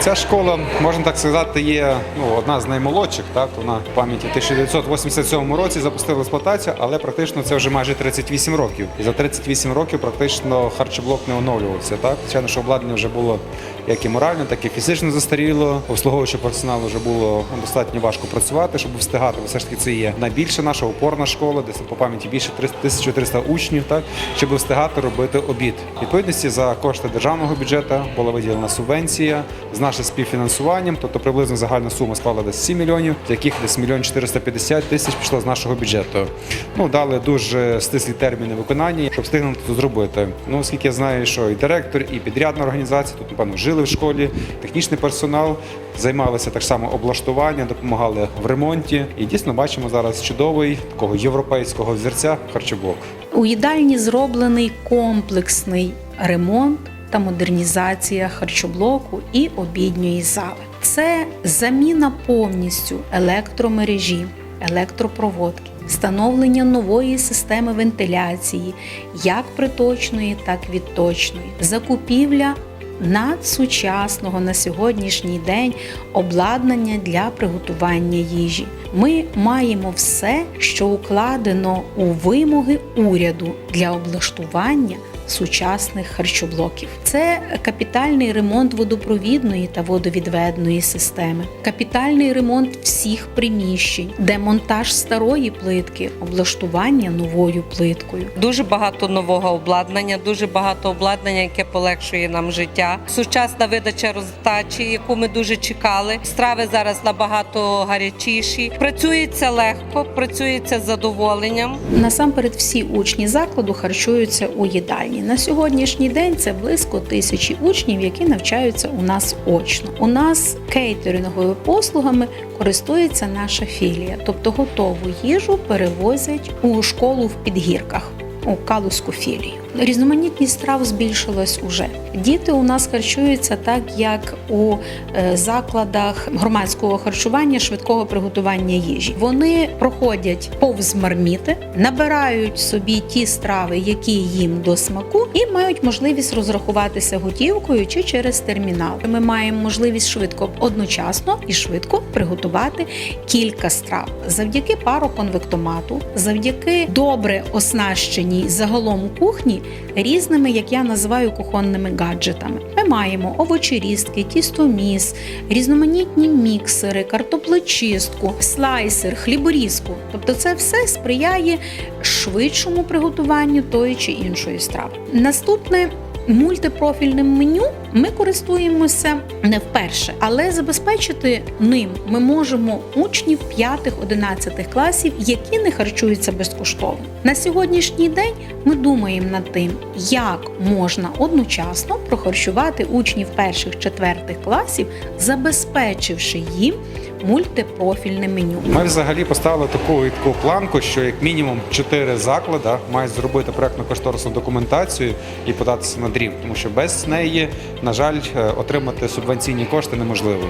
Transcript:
Ця школа, можна так сказати, є ну, одна з наймолодших. Так вона в пам'яті в 1987 році запустила експлуатацію, але практично це вже майже 38 років. І за 38 років практично харчоблок не оновлювався. Так, звичайно, що обладнання вже було як і морально, так і фізично застаріло. Обслуговуючого персоналу вже було ну, достатньо важко працювати, щоб встигати. Все ж таки це є найбільша наша опорна школа, десь по пам'яті більше 300 1300 учнів, так щоб встигати робити обід. Відповідності за кошти державного бюджету була виділена субвенція з нашим співфінансуванням, тобто приблизно загальна сума склала десь 7 мільйонів, з яких десь мільйон 450 тисяч пішло з нашого бюджету. Ну дали дуже стислі терміни виконання, щоб встигнути це зробити. Ну оскільки я знаю, що і директор, і підрядна організація тут напевно жили в школі, технічний персонал займалися так само облаштуванням, допомагали в ремонті. І дійсно бачимо зараз чудовий такого європейського взірця харчоблок. У їдальні зроблений комплексний ремонт та модернізація харчоблоку і обідньої зали. Це заміна повністю електромережі, електропроводки, встановлення нової системи вентиляції, як приточної, так і відточної, закупівля надсучасного на сьогоднішній день обладнання для приготування їжі. Ми маємо все, що укладено у вимоги уряду для облаштування сучасних харчоблоків. Це капітальний ремонт водопровідної та водовідведної системи, капітальний ремонт всіх приміщень, демонтаж старої плитки, облаштування новою плиткою. Дуже багато нового обладнання, дуже багато обладнання, яке полегшує нам життя. Сучасна видача роздачі, яку ми дуже чекали. Страви зараз набагато гарячіші. Працюється легко, працюється з задоволенням. Насамперед, всі учні закладу харчуються у їдальні. На сьогоднішній день це близько тисячі учнів, які навчаються у нас очно. У нас кейтеринговими послугами користується наша філія, тобто готову їжу перевозять у школу в підгірках. У Калузьку філію різноманітність страв збільшилась уже. Діти у нас харчуються так, як у е, закладах громадського харчування швидкого приготування їжі. Вони проходять повз марміти, набирають собі ті страви, які їм до смаку, і мають можливість розрахуватися готівкою чи через термінал. Ми маємо можливість швидко одночасно і швидко приготувати кілька страв завдяки пароконвектомату, завдяки добре оснащеній загалом кухні різними, як я називаю, кухонними гаджетами. Ми маємо овочерістки, тістоміс, різноманітні міксери, картоплечистку, слайсер, хліборізку. Тобто, це все сприяє швидшому приготуванню тої чи іншої страви. Наступне. Мультипрофільним меню ми користуємося не вперше, але забезпечити ним ми можемо учнів 5-11 класів, які не харчуються безкоштовно. На сьогоднішній день ми думаємо над тим, як можна одночасно прохарчувати учнів перших-четвертих класів, забезпечивши їм мультипрофільне меню. Ми взагалі поставили таку таку планку, що як мінімум чотири заклади мають зробити проектно кошторисну документацію і податися на дріб, тому що без неї, на жаль, е, отримати субвенційні кошти неможливо.